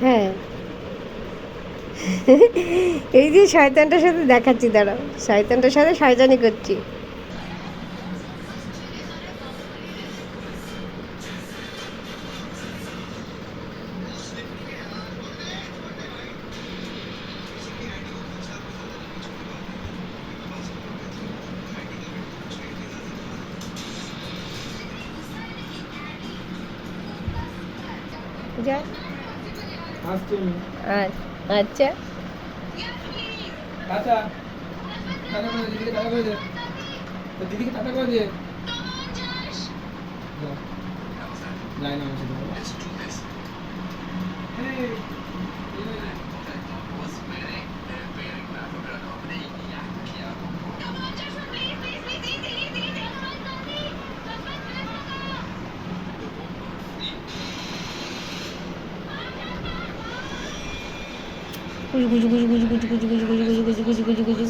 হ্যাঁ। এই যে শয়তানটার সাথে দেখাচ্ছি দাঁড়াও। শয়তানটার সাথে শয়তানি করছি। আ- আচ্ছা, আচ্ছা। দিদিকে টাকা করে দিয়ে দিদিকে টাকা করে না Gucu gucu gucu gucu gucu gucu gucu gucu gucu gucu gucu gucu gucu